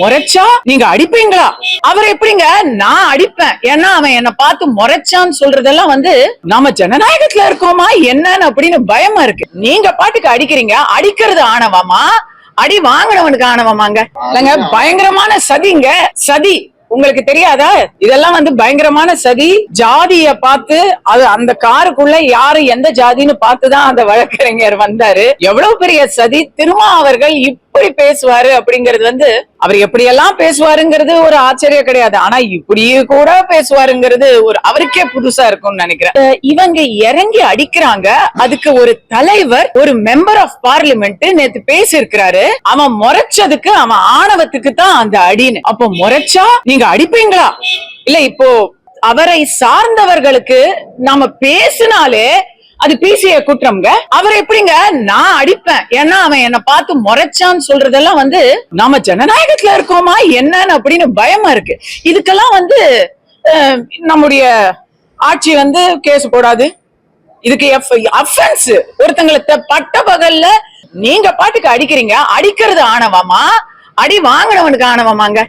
முறைச்சா நீங்க அடிப்பீங்களா? அவர் எப்படிங்க? நான் அடிப்பேன். ஏன்னா அவன் என்ன பார்த்து முறைச்சான்னு சொல்றதெல்லாம் வந்து நாம ஜனநாயகத்துல இருக்கோமா? என்னன்னு அப்படின்னு பயமா இருக்கு. நீங்க பாட்டுக்கு அடிக்கிறீங்க. அடிக்கிறது ஆணவமா? அடி வாங்கினவனுக்கு ஆணவமாங்க. இல்லைங்க பயங்கரமான சதிங்க. சதி. உங்களுக்கு தெரியாதா? இதெல்லாம் வந்து பயங்கரமான சதி. ஜாதிய பார்த்து அது அந்த காருக்குள்ள யாரு எந்த ஜாதின்னு பார்த்துதான் அந்த வழக்கறிஞர் வந்தாரு. எவ்வளவு பெரிய சதி. திருமா அவர்கள் எப்படி பேசுவாரு அப்படிங்கறது வந்து அவர் எப்படியெல்லாம் பேசுவாருங்கிறது ஒரு ஆச்சரியம் கிடையாது. ஆனா இப்படி கூட பேசுவாருங்கிறது ஒரு அவருக்கே புதுசா இருக்கும்னு நினைக்கிறேன். இவங்க இறங்கி அடிக்கிறாங்க. அதுக்கு ஒரு தலைவர் ஒரு மெம்பர் ஆஃப் பார்லிமெண்ட் நேத்து பேசியிருக்கிறாரு. அவன் முறைச்சதுக்கு அவன் ஆணவத்துக்கு தான் அந்த அடின்னு. அப்போ முறைச்சா நீங்க அடிப்பீங்களா? இல்ல இப்போ அவரை சார்ந்தவர்களுக்கு நாம பேசினாலே அது பிசிஐ குற்றம்ங்க. அவர் எப்படிங்க நான் அடிப்பேன்? ஏன்னா அவன் என்ன பார்த்து முறைச்சான்னு சொல்றதெல்லாம் வந்து நாம ஜனநாயகத்துல இருக்கோமா என்னன்னு அப்படின்னு பயமா இருக்கு. இதுக்கெல்லாம் வந்து நம்முடைய ஆட்சி வந்து கேஸ் போடாது. இதுக்கு அஃபென்ஸ் ஒருத்தங்களை பட்ட பகல்ல நீங்க பாட்டுக்கு அடிக்கிறீங்க. அடிக்கிறது ஆணவமா? அடி வாங்கினவனுக்கு ஆணவமாங்க.